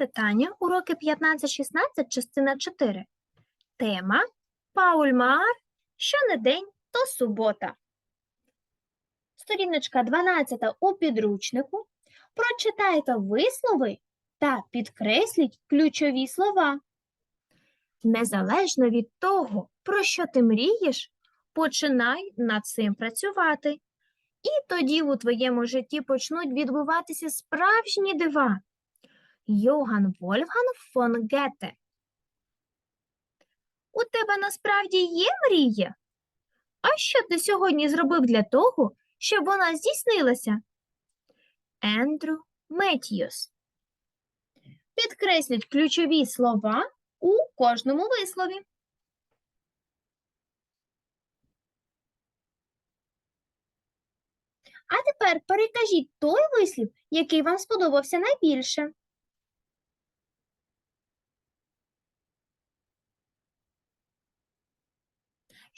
Читання, уроки 15-16, частина 4. Тема Пауль Маар Що то субота. Сторіночка 12 у підручнику. Прочитайте вислови та підкресліть ключові слова. Незалежно від того, про що ти мрієш, починай над цим працювати. І тоді у твоєму житті почнуть відбуватися справжні дива. Йоган Вольфганг фон Гете. У тебе насправді є мрія? А що ти сьогодні зробив для того, щоб вона здійснилася? Ендрю Меттьюс. Підкресліть ключові слова у кожному вислові. А тепер перекажіть той вислів, який вам сподобався найбільше.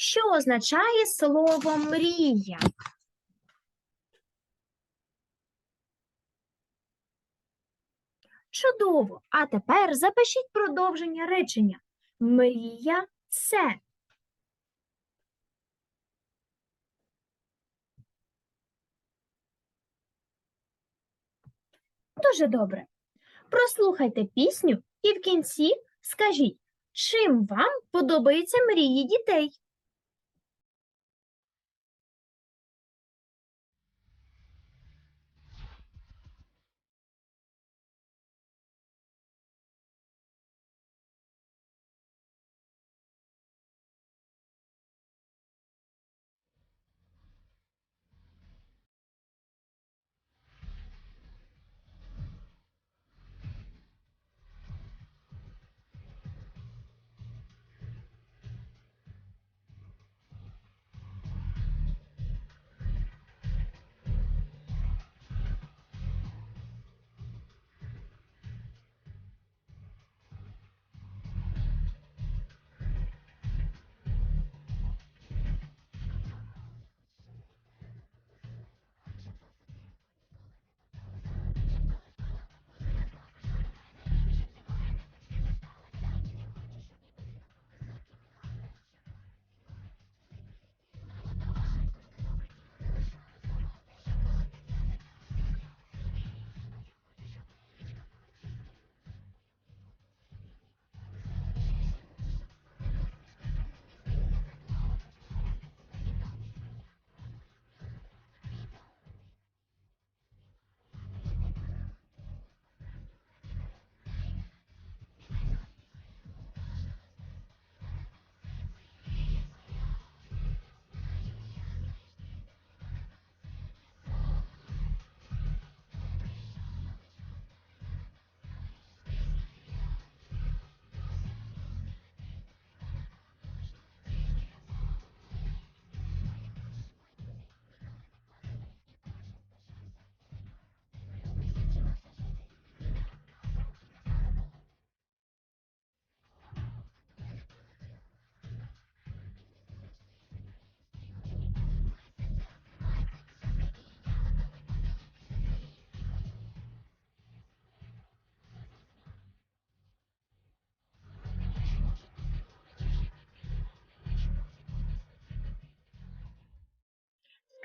Що означає слово мрія? Чудово! А тепер запишіть продовження речення. Мрія це. Дуже добре. Прослухайте пісню і в кінці скажіть, чим вам подобаються мрії дітей?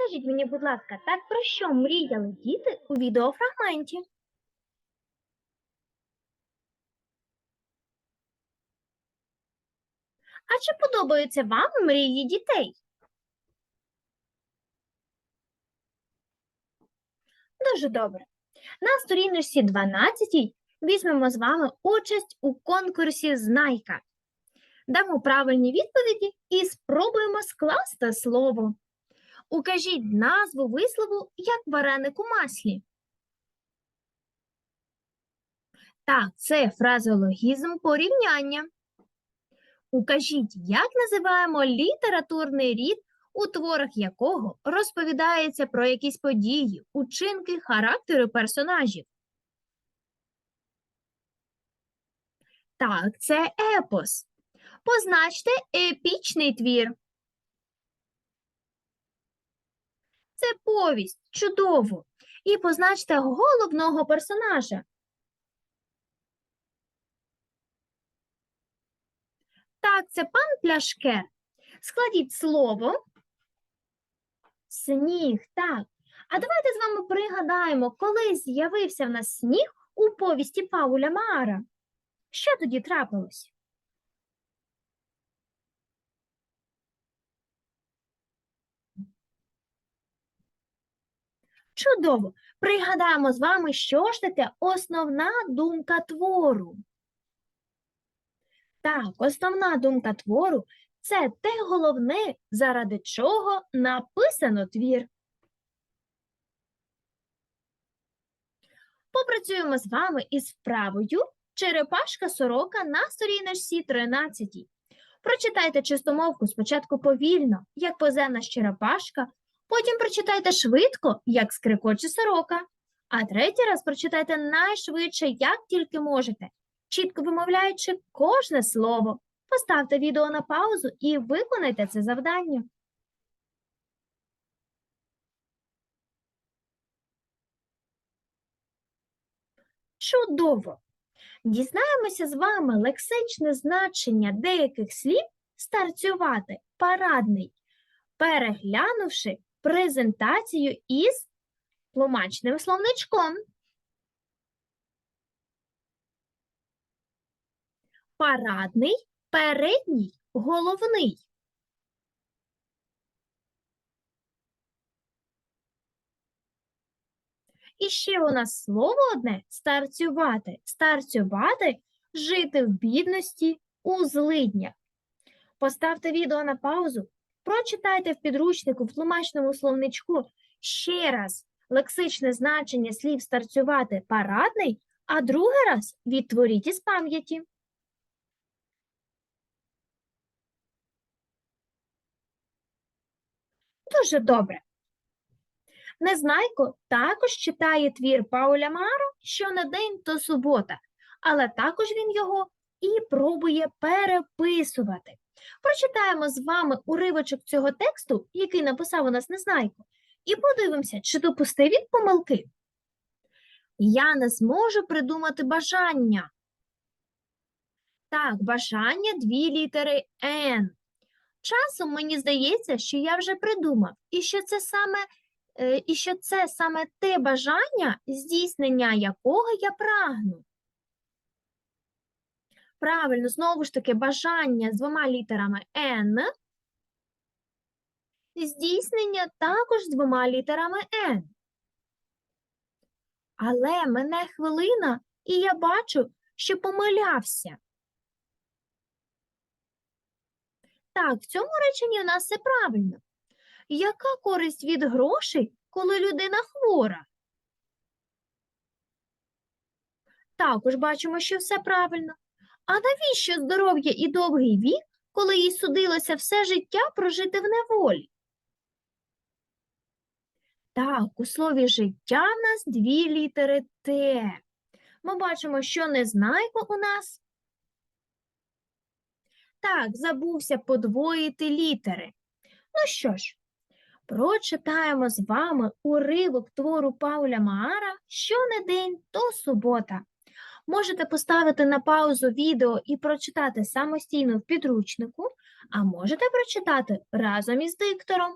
Скажіть мені, будь ласка, так про що мріяли діти у відеофрагменті? А чи подобаються вам мрії дітей? Дуже добре. На сторіночці 12 візьмемо з вами участь у конкурсі Знайка. Дамо правильні відповіді і спробуємо скласти слово. Укажіть назву вислову як вареник у маслі. Так, це фразеологізм порівняння. Укажіть, як називаємо літературний рід, у творах якого розповідається про якісь події, учинки, характери персонажів. Так, це епос. Позначте епічний твір. Це повість. Чудово. І позначте головного персонажа. Так, це пан Пляшке. Складіть слово. Сніг, так. А давайте з вами пригадаємо, коли з'явився в нас сніг у повісті Пауля Мара. Що тоді трапилось? Чудово! Пригадаємо з вами, що ж таке основна думка твору. Так, основна думка твору це те головне, заради чого написано твір. Попрацюємо з вами із вправою Черепашка сорока на сторіночці 13. Прочитайте чистомовку спочатку повільно, як позе наш черепашка, потім прочитайте швидко, як скрикоче сорока, а третій раз прочитайте найшвидше, як тільки можете, чітко вимовляючи кожне слово. Поставте відео на паузу і виконайте це завдання. Чудово! Дізнаємося з вами лексичне значення деяких слів старцювати, парадний, переглянувши презентацію із тлумачним словничком. Парадний, передній, головний. І ще у нас слово одне старцювати. Старцювати жити в бідності у злиднях. Поставте відео на паузу, прочитайте в підручнику в тлумачному словничку ще раз лексичне значення слів старцювати парадний, а другий раз відтворіть із пам'яті. Дуже добре. Незнайко також читає твір Пауля Маро день то субота, але також він його і пробує переписувати. Прочитаємо з вами уривочок цього тексту, який написав у нас Незнайко, і подивимося, чи допустив він помилки. Я не зможу придумати бажання. Так, бажання дві літери Н. Часом мені здається, що я вже придумав, і що це саме е, і що це саме те бажання, здійснення якого я прагну. Правильно, знову ж таки, бажання з двома літерами N, здійснення також з двома літерами N. Але мене хвилина, і я бачу, що помилявся. Так, в цьому реченні у нас все правильно. Яка користь від грошей, коли людина хвора? Також бачимо, що все правильно. А навіщо здоров'я і довгий вік, коли їй судилося все життя прожити в неволі? Так, у слові життя в нас дві літери Т. Ми бачимо, що незнайко у нас. Так, забувся подвоїти літери. Ну що ж, прочитаємо з вами уривок твору Пауля Маара «Що не день, то субота. Можете поставити на паузу відео і прочитати самостійно в підручнику, а можете прочитати разом із диктором.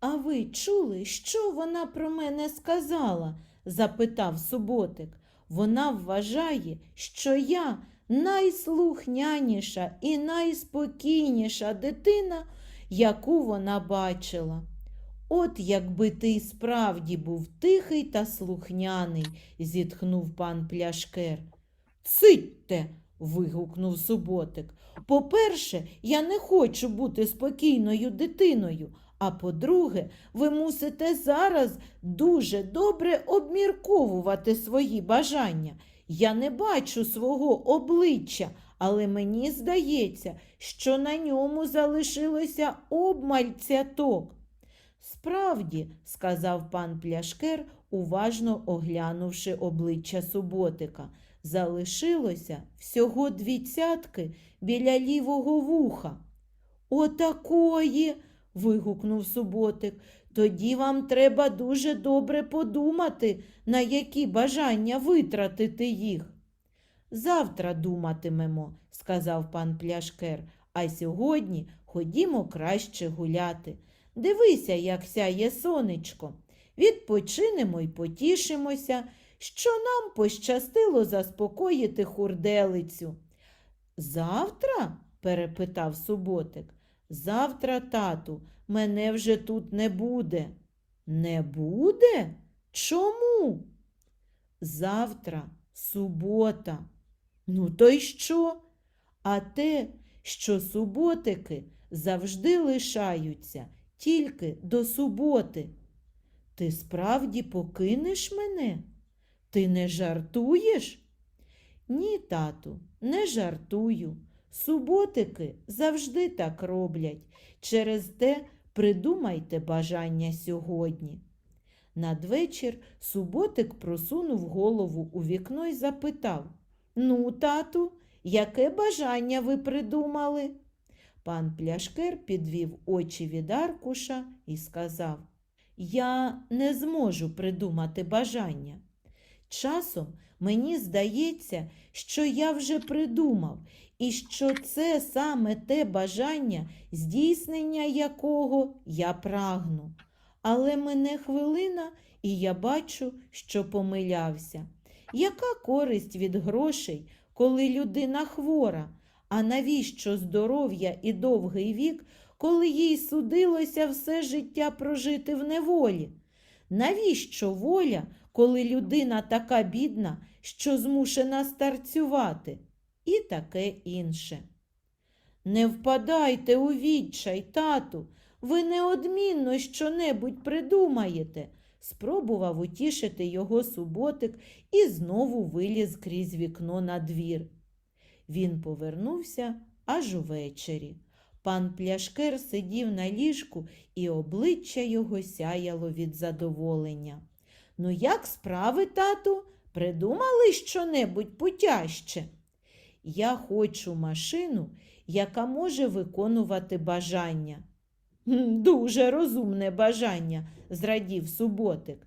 А ви чули, що вона про мене сказала? запитав суботик. Вона вважає, що я найслухняніша і найспокійніша дитина, яку вона бачила. От якби ти справді був тихий та слухняний, зітхнув пан Пляшкер. Цитьте. вигукнув суботик. По-перше, я не хочу бути спокійною дитиною. А по-друге, ви мусите зараз дуже добре обмірковувати свої бажання. Я не бачу свого обличчя, але мені здається, що на ньому залишилося обмаль цяток. Справді, сказав пан Пляшкер, уважно оглянувши обличчя суботика, залишилося всього дві цятки біля лівого вуха. Отакої. вигукнув суботик. Тоді вам треба дуже добре подумати, на які бажання витратити їх. Завтра думатимемо, сказав пан Пляшкер, а сьогодні ходімо краще гуляти. Дивися, як сяє сонечко. Відпочинемо й потішимося, що нам пощастило заспокоїти хурделицю. Завтра? перепитав суботик. Завтра, тату, мене вже тут не буде. Не буде? Чому? Завтра субота. Ну, то й що? А те, що суботики завжди лишаються тільки до суботи. Ти справді покинеш мене? Ти не жартуєш? Ні, тату, не жартую. Суботики завжди так роблять. Через те придумайте бажання сьогодні. Надвечір суботик просунув голову у вікно і запитав Ну, тату, яке бажання ви придумали? Пан Пляшкер підвів очі від аркуша і сказав Я не зможу придумати бажання. Часом мені здається, що я вже придумав, і що це саме те бажання, здійснення якого я прагну. Але мене хвилина, і я бачу, що помилявся. Яка користь від грошей, коли людина хвора? А навіщо здоров'я і довгий вік, коли їй судилося все життя прожити в неволі? Навіщо воля, коли людина така бідна, що змушена старцювати? І таке інше. Не впадайте у відчай, тату, ви неодмінно щонебудь придумаєте. Спробував утішити його суботик і знову виліз крізь вікно на двір. Він повернувся аж увечері. Пан Пляшкер сидів на ліжку, і обличчя його сяяло від задоволення. Ну, як справи, тату? Придумали щонебудь путяще? Я хочу машину, яка може виконувати бажання. Дуже розумне бажання, зрадів суботик.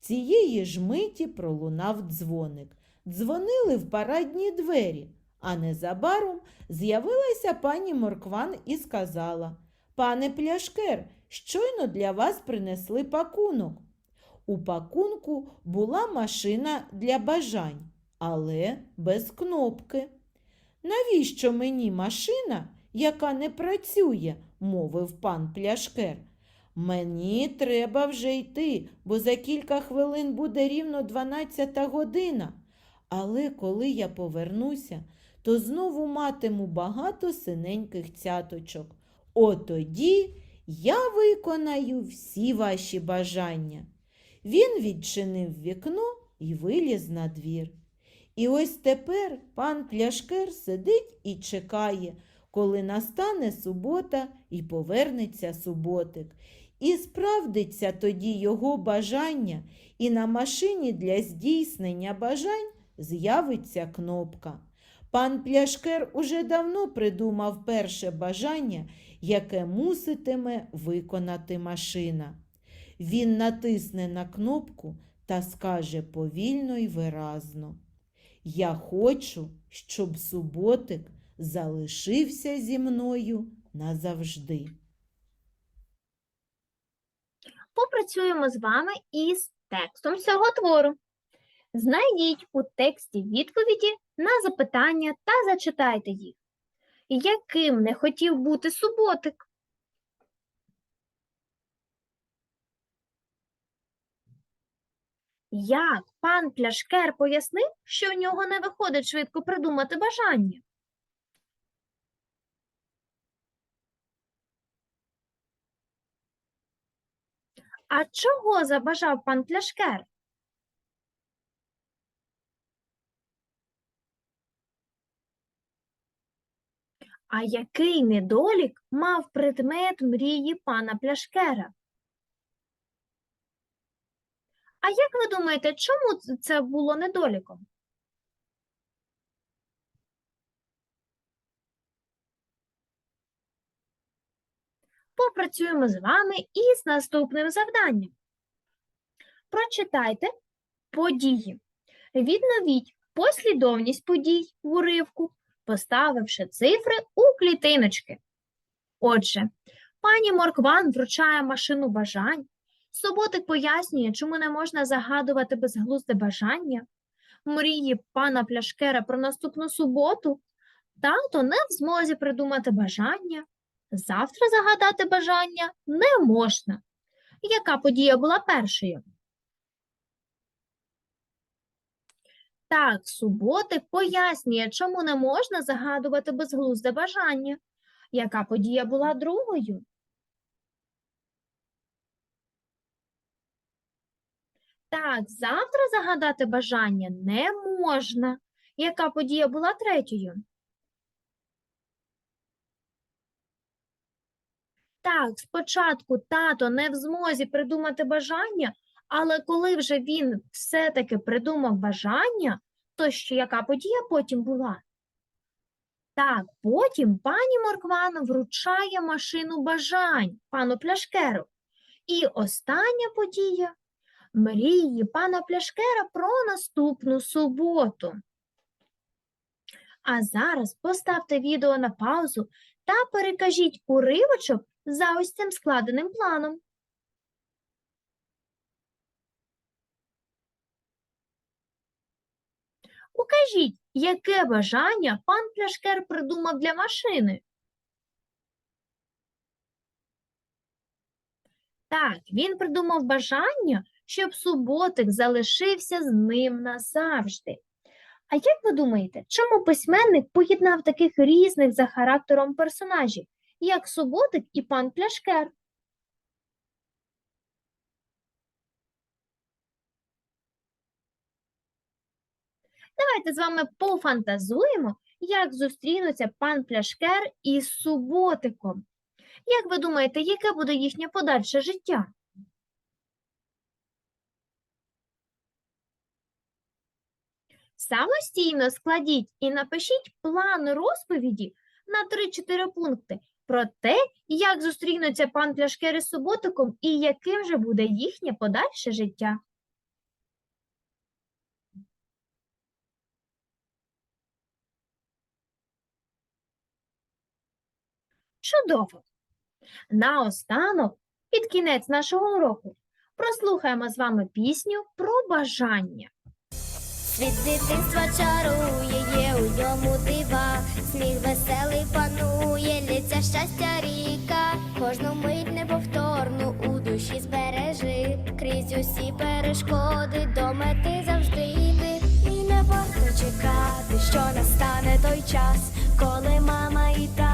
Цієї ж миті пролунав дзвоник. Дзвонили в парадні двері, а незабаром з'явилася пані Моркван і сказала Пане Пляшкер, щойно для вас принесли пакунок. У пакунку була машина для бажань, але без кнопки. Навіщо мені машина, яка не працює? мовив пан Пляшкер. Мені треба вже йти, бо за кілька хвилин буде рівно 12 година. Але коли я повернуся, то знову матиму багато синеньких цяточок. Отоді я виконаю всі ваші бажання. Він відчинив вікно і виліз на двір. І ось тепер пан Пляшкер сидить і чекає, коли настане субота і повернеться суботик. І справдиться тоді його бажання, і на машині для здійснення бажань з'явиться кнопка. Пан Пляшкер уже давно придумав перше бажання, яке муситиме виконати машина. Він натисне на кнопку та скаже повільно й виразно. Я хочу, щоб суботик залишився зі мною назавжди. Попрацюємо з вами із текстом цього твору. Знайдіть у тексті відповіді на запитання та зачитайте їх. Яким не хотів бути суботик? Як пан Пляшкер пояснив, що в нього не виходить швидко придумати бажання? А чого забажав пан Пляшкер? А який недолік мав предмет мрії пана Пляшкера? А як ви думаєте, чому це було недоліком? Попрацюємо з вами із наступним завданням. Прочитайте події. Відновіть послідовність подій в уривку, поставивши цифри у клітиночки. Отже, пані Моркван вручає машину бажань. Суботик пояснює, чому не можна загадувати безглузде бажання. Мрії пана Пляшкера про наступну суботу. Тато не в змозі придумати бажання. Завтра загадати бажання не можна. Яка подія була першою? Так, суботик пояснює, чому не можна загадувати безглузде бажання. Яка подія була другою? Так, завтра загадати бажання не можна. Яка подія була третьою? Так, спочатку тато не в змозі придумати бажання, але коли вже він все-таки придумав бажання, то що яка подія потім була? Так, потім пані Моркван вручає машину бажань пану Пляшкеру. І остання подія мрії пана Пляшкера про наступну суботу. А зараз поставте відео на паузу та перекажіть уривочок за ось цим складеним планом. Укажіть, яке бажання пан Пляшкер придумав для машини? Так, він придумав бажання, щоб суботик залишився з ним назавжди. А як ви думаєте, чому письменник поєднав таких різних за характером персонажів, як суботик і пан Пляшкер? Давайте з вами пофантазуємо, як зустрінуться пан Пляшкер із суботиком. Як ви думаєте, яке буде їхнє подальше життя? Самостійно складіть і напишіть план розповіді на 3-4 пункти про те, як зустрінуться пан Пляшкер із суботиком і яким же буде їхнє подальше життя. Чудово! Наостанок, під кінець нашого уроку, прослухаємо з вами пісню про бажання. Світ дитинства чарує, є у ньому дива, сміх веселий панує, лється щастя ріка, кожну мить неповторну у душі збережи, крізь усі перешкоди до мети завжди йди, і не варто чекати, що настане той час, коли мама і тато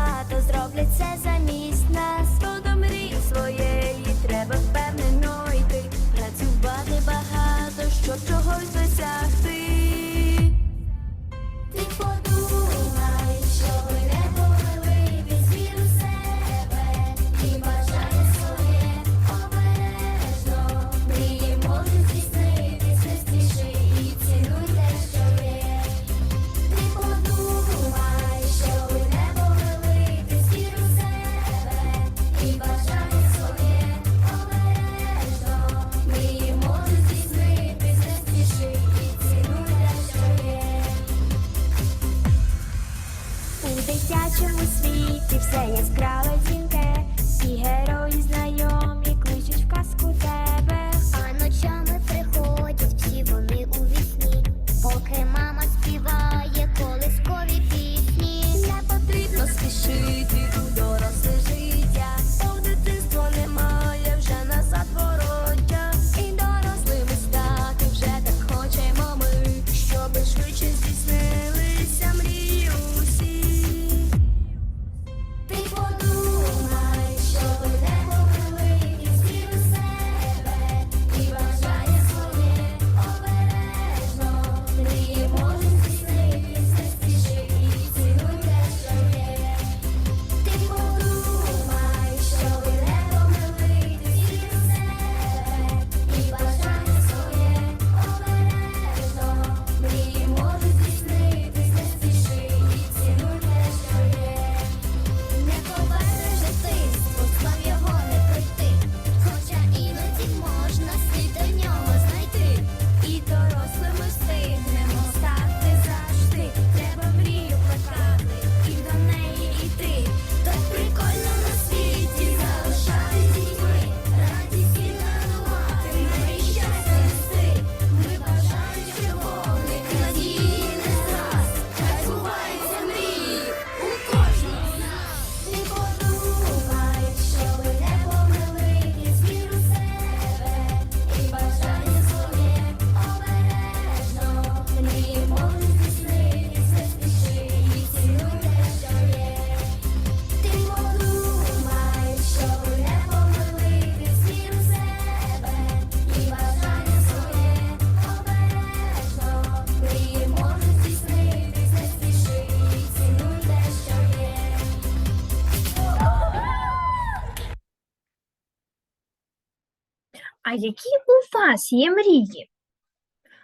які у вас є мрії?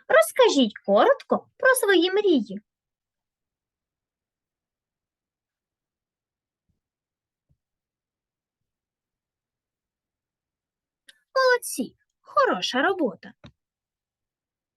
Розкажіть коротко про свої мрії. Молодці, хороша робота.